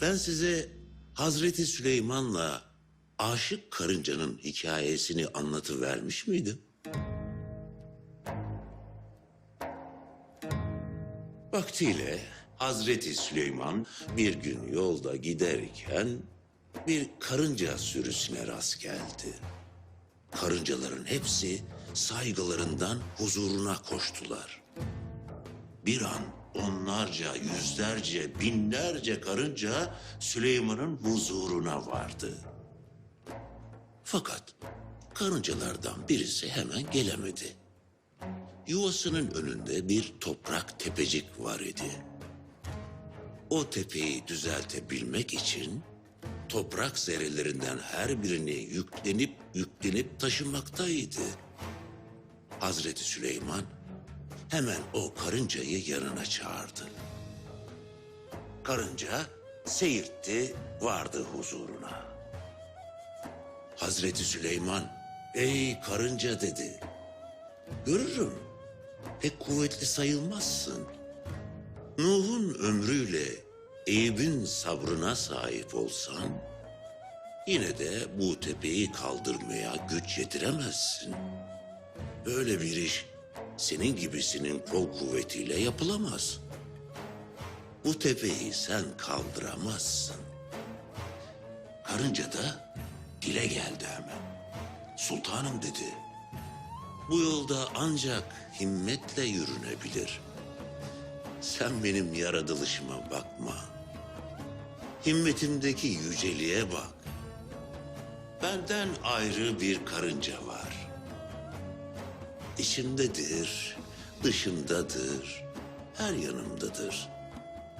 Ben size Hazreti Süleyman'la aşık karıncanın hikayesini anlatıvermiş miydim? Vaktiyle Hazreti Süleyman bir gün yolda giderken bir karınca sürüsüne rast geldi. Karıncaların hepsi saygılarından huzuruna koştular. Bir an onlarca, yüzlerce, binlerce karınca Süleyman'ın huzuruna vardı. Fakat karıncalardan birisi hemen gelemedi. Yuvasının önünde bir toprak tepecik var idi. O tepeyi düzeltebilmek için toprak zerrelerinden her birini yüklenip yüklenip taşımaktaydı. Hazreti Süleyman hemen o karıncayı yanına çağırdı. Karınca seyirtti, vardı huzuruna. Hazreti Süleyman, ey karınca dedi. Görürüm, pek kuvvetli sayılmazsın. Nuh'un ömrüyle Eyüp'ün sabrına sahip olsan, yine de bu tepeyi kaldırmaya güç yetiremezsin. Böyle bir iş senin gibisinin kol kuvvetiyle yapılamaz. Bu tepeyi sen kaldıramazsın. Karınca da dile geldi hemen. Sultanım dedi. Bu yolda ancak himmetle yürünebilir. Sen benim yaratılışıma bakma. Himmetimdeki yüceliğe bak. Benden ayrı bir karınca var. İçimdedir, dışımdadır, her yanımdadır.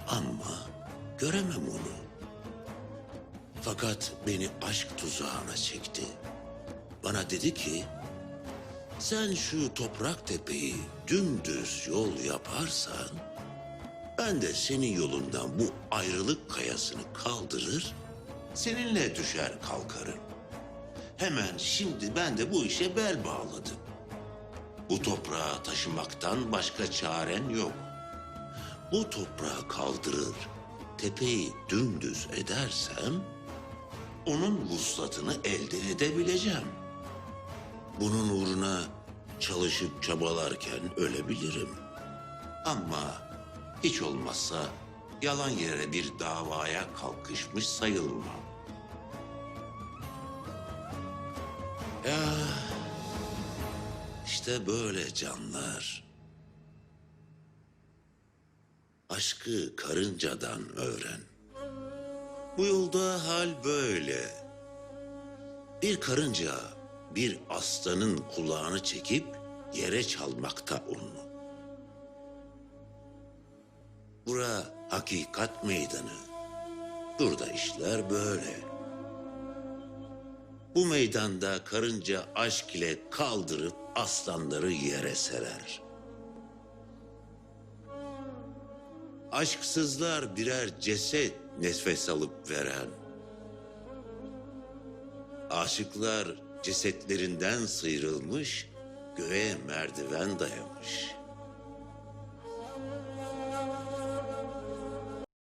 Ama göremem onu. Fakat beni aşk tuzağına çekti. Bana dedi ki, sen şu toprak tepeyi dümdüz yol yaparsan, ben de senin yolundan bu ayrılık kayasını kaldırır, seninle düşer kalkarım. Hemen şimdi ben de bu işe bel bağladım. Bu toprağı taşımaktan başka çaren yok. Bu toprağı kaldırır, tepeyi dümdüz edersem, onun vuslatını elde edebileceğim. Bunun uğruna çalışıp çabalarken ölebilirim. Ama hiç olmazsa yalan yere bir davaya kalkışmış sayılmam. Ya işte böyle canlar. Aşkı karıncadan öğren. Bu yolda hal böyle. Bir karınca bir aslanın kulağını çekip yere çalmakta onu. Bura hakikat meydanı. Burada işler böyle. Bu meydanda karınca aşk ile kaldırıp aslanları yere serer. Aşksızlar birer ceset nefes alıp veren. Aşıklar cesetlerinden sıyrılmış, göğe merdiven dayamış.